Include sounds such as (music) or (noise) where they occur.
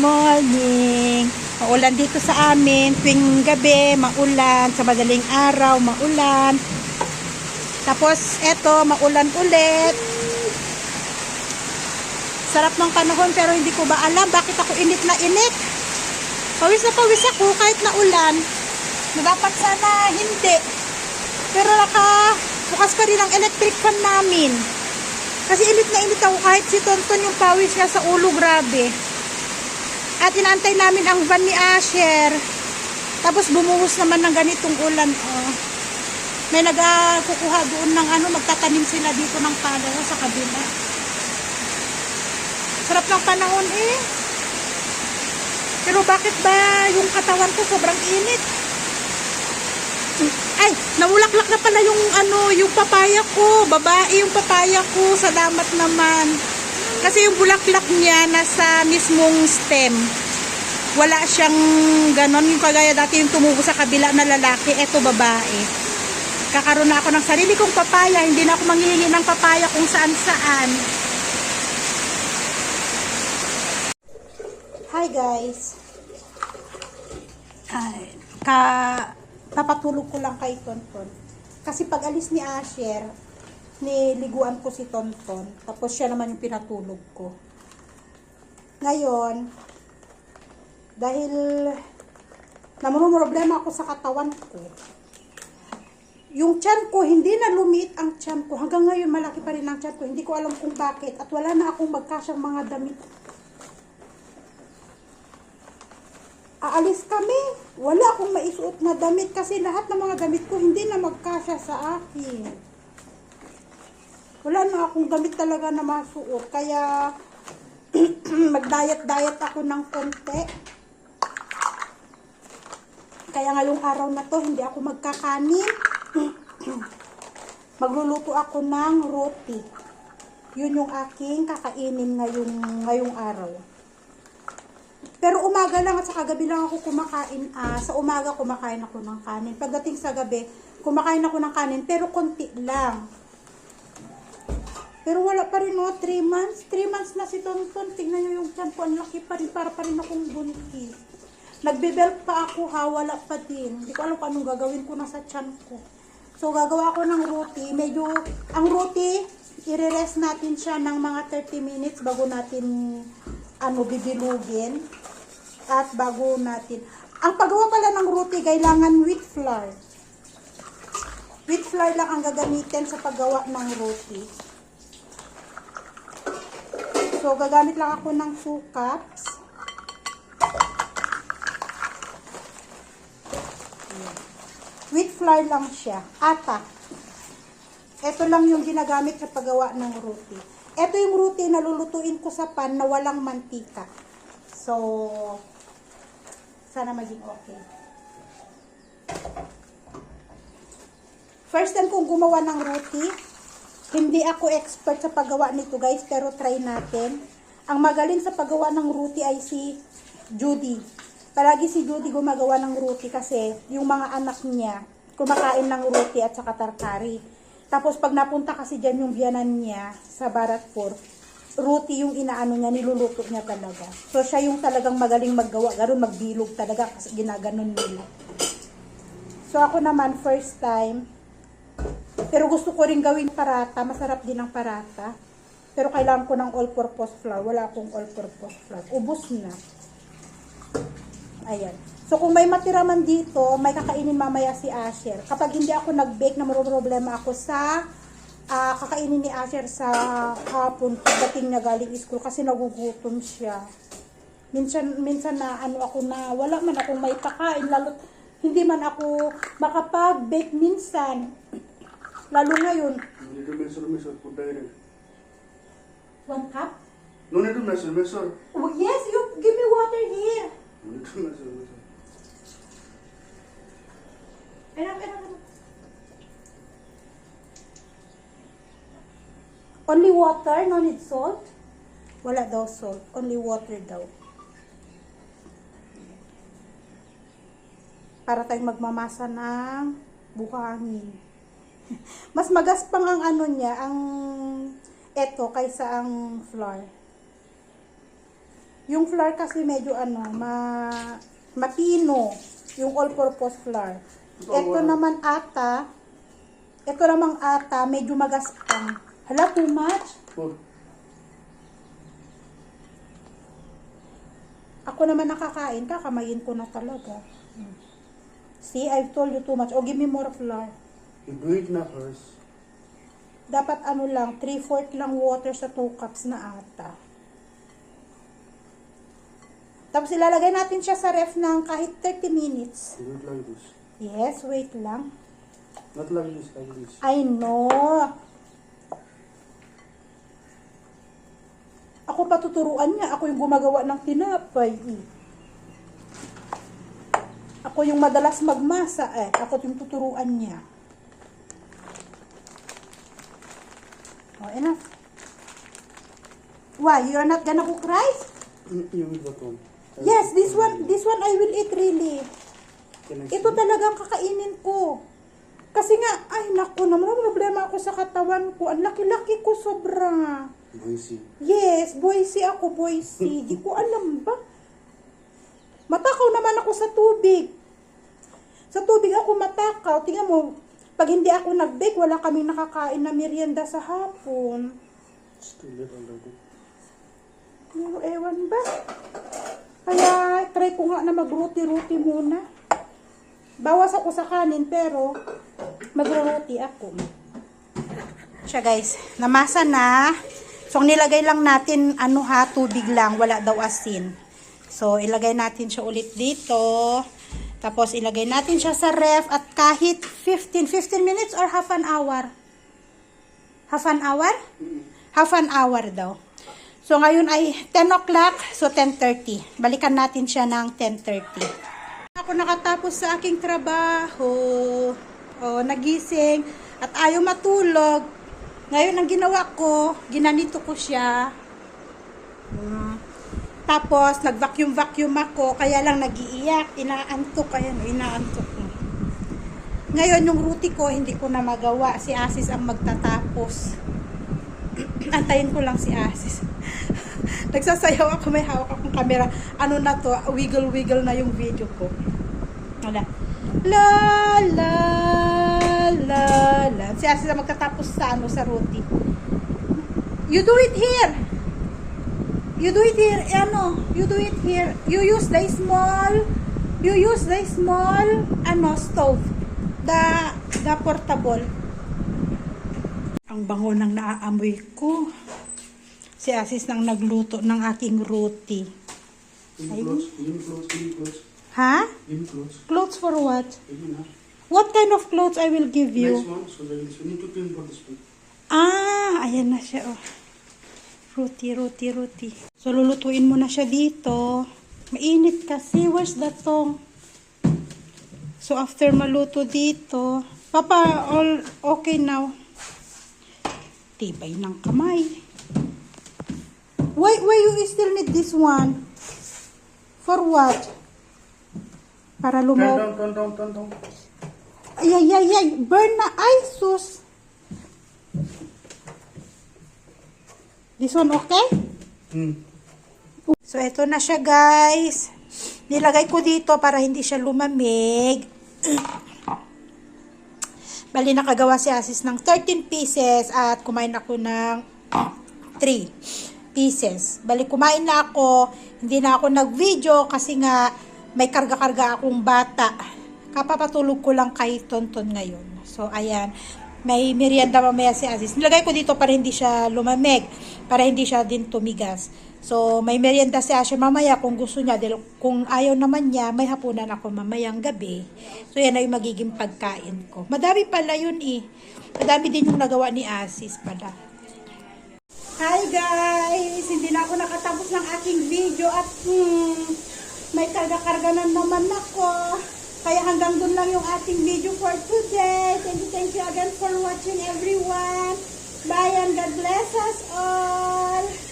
morning! Maulan dito sa amin. Tuwing gabi, maulan. Sa madaling araw, maulan. Tapos, eto, maulan ulit. Sarap ng panahon pero hindi ko ba alam bakit ako init na init. Pawis na pawis ako kahit na ulan. Na dapat sana hindi. Pero naka bukas pa rin ang electric fan namin. Kasi init na init ako kahit si Tonton yung pawis niya sa ulo grabe. At inaantay namin ang van ni Asher. Tapos bumuhos naman ng ganitong ulan. Oh. May nagkukuha doon ng ano, magtatanim sila dito ng palaya sa kabila. Sarap ng panahon eh. Pero bakit ba yung katawan ko sobrang init? Ay, namulaklak na pala yung ano, yung papaya ko. Babae yung papaya ko. Salamat naman. Kasi yung bulaklak niya nasa mismong stem. Wala siyang ganon. Yung kagaya dati yung tumubo sa kabila na lalaki. Eto babae. Kakaroon na ako ng sarili kong papaya. Hindi na ako manghihingi ng papaya kung saan saan. Hi guys. Ay, ka papatulog ko lang kay Tonton. Kasi pag alis ni Asher, niliguan ko si Tonton. Tapos siya naman yung pinatulog ko. Ngayon, dahil namumroblema ako sa katawan ko, yung tiyan ko, hindi na lumiit ang tiyan ko. Hanggang ngayon, malaki pa rin ang tiyan ko. Hindi ko alam kung bakit. At wala na akong magkasyang mga damit aalis kami. Wala akong maisuot na damit kasi lahat ng mga damit ko hindi na magkasya sa akin. Wala na akong damit talaga na masuot. Kaya (clears throat) mag-diet-diet ako ng konti. Kaya ngayong araw na to, hindi ako magkakanin. (clears throat) Magluluto ako ng roti. Yun yung aking kakainin ngayong, ngayong araw. Pero umaga lang at sa kagabi lang ako kumakain. Ah, sa umaga kumakain ako ng kanin. Pagdating sa gabi, kumakain ako ng kanin pero konti lang. Pero wala pa rin no, 3 months. 3 months na si Tonton. Tingnan nyo yung tiyan ko. Ang laki pa rin. Para pa rin akong buntis. Nagbe-belt pa ako ha. Wala pa din. Hindi ko alam kung anong gagawin ko na sa tiyan ko. So, gagawa ako ng roti. Medyo, ang roti, i-rest natin siya ng mga 30 minutes bago natin ano, bibilugin at bago natin. Ang paggawa pala ng roti, kailangan wheat flour. Wheat flour lang ang gagamitin sa paggawa ng roti. So, gagamit lang ako ng 2 cups. Wheat flour lang siya. Ata. Ito lang yung ginagamit sa paggawa ng roti. Ito yung roti na lulutuin ko sa pan na walang mantika. So, sana maging okay. First time kong gumawa ng roti. Hindi ako expert sa paggawa nito guys, pero try natin. Ang magaling sa paggawa ng roti ay si Judy. Palagi si Judy gumagawa ng roti kasi yung mga anak niya kumakain ng roti at saka tarkari. Tapos pag napunta kasi dyan yung biyanan niya sa Baratpur, roti yung inaano niya, niluluto niya talaga. So siya yung talagang magaling maggawa, gano'n magbilog talaga kasi ginaganon nila. So ako naman first time, pero gusto ko rin gawin parata, masarap din ang parata. Pero kailangan ko ng all-purpose flour, wala akong all-purpose flour. Ubus na. Ayan. So, kung may matira man dito, may kakainin mamaya si Asher. Kapag hindi ako nag-bake, na problema ako sa ah, kakainin ni Asher sa hapon pagdating niya galing school kasi nagugutom siya. Minsan, minsan na ano ako na wala man akong may pakain, lalo hindi man ako makapag-bake minsan. Lalo ngayon, No need to measure, measure, put direct. one cup? No need to measure, measure. Oh, yes, you give me water here. No need to measure, measure. Enough, enough, enough. Only water, no need salt? Wala daw salt, only water daw. Para tayong magmamasa ng buhangin. (laughs) Mas magaspang ang ano niya, ang eto kaysa ang flour. Yung flour kasi medyo ano, ma mapino. Yung all-purpose flour. Ito, Ito naman ata, ito namang ata, medyo magaspang. Hala, too much? Four. Ako naman nakakain, kakamayin ko na talaga. Hmm. See, I've told you too much. Oh, give me more flour. You do it na first. Dapat ano lang, 3-4 lang water sa 2 cups na ata. Tapos ilalagay natin siya sa ref ng kahit 30 minutes. Do it like this. Yes, wait lang. Not like this, like this. I know. Ako pa tuturuan niya. Ako yung gumagawa ng tinapay. eh. Ako yung madalas magmasa eh. Ako yung tuturuan niya. Oh, enough. Why? You're not gonna cook rice? You you with that one. Yes, this one, this one I will eat really. Ito talagang kakainin ko. Kasi nga, ay naku naman, problema ako sa katawan ko. Ang laki-laki ko sobra. Noisy. Yes, boysy ako, boysy. (laughs) Di ko alam ba? Matakaw naman ako sa tubig. Sa tubig ako matakaw. Tingnan mo, pag hindi ako nag-bake, wala kaming nakakain na merienda sa hapon. Late already. Pero ewan ba? Kaya try ko nga na magruti-ruti muna. Bawas ako sa kanin pero magruruti ako. Siya guys, namasa na. So ang nilagay lang natin ano ha, tubig lang, wala daw asin. So ilagay natin siya ulit dito. Tapos ilagay natin siya sa ref at kahit 15 15 minutes or half an hour. Half an hour? Half an hour daw. So ngayon ay 10 o'clock, so 10.30. Balikan natin siya ng 10.30. Ako nakatapos sa aking trabaho. O, nagising at ayaw matulog. Ngayon ang ginawa ko, ginanito ko siya. Tapos nag-vacuum-vacuum ako, kaya lang nagiiyak, inaantok, kaya inaantok ko. Ngayon yung ruti ko, hindi ko na magawa. Si Asis ang magtatapos. (clears throat) Antayin ko lang si Asis. (laughs) Nagsasayaw ako, may hawak akong camera. Ano na to, wiggle-wiggle na yung video ko. Wala. La, la, la, la. Si Asis ang magtatapos sa, ano, sa roti. You do it here. You do it here, ano, you do it here. You use the small, you use the small, ano, stove. The, the portable. Ang bango ng naaamoy ko. Si Asis nang nagluto ng aking roti. Ay. clothes, me clothes, me clothes. Ha? Me clothes. Clothes for what? What kind of clothes I will give Nice you? one, so this. We need to clean for this one. Ah, ayan na siya. Oh. Roti, roti, roti. So, lulutuin mo na siya dito. Mainit kasi. Where's the tong? So, after maluto dito, Papa, all okay now. Tibay ng kamay. Why, why you still need this one? For what? Para Turn lumaw. down, turn down, turn down. Ay, ay, ay, ay. Burn na. Ay, sus. This one okay? Hmm. So, ito na siya, guys. Nilagay ko dito para hindi siya lumamig. (clears throat) Bali, nakagawa si Asis ng 13 pieces at kumain ako ng 3 pieces. Bali, kumain na ako. Hindi na ako nag-video kasi nga may karga-karga akong bata. Kapapatulog ko lang kay Tonton ngayon. So, ayan. May merienda mamaya si Aziz. Nilagay ko dito para hindi siya lumamig. Para hindi siya din tumigas. So, may merienda si Asher mamaya kung gusto niya. Dahil kung ayaw naman niya, may hapunan ako mamayang gabi. So, yan ay magiging pagkain ko. Madami pala yun eh. Madami din yung nagawa ni Aziz pala. Hi guys! Hindi na ako nakatapos ng aking video at hmm, may karga-karga na naman ako. Kaya hanggang dun lang yung ating video for today. Thank you, thank you again for watching everyone. Bye and God bless us all.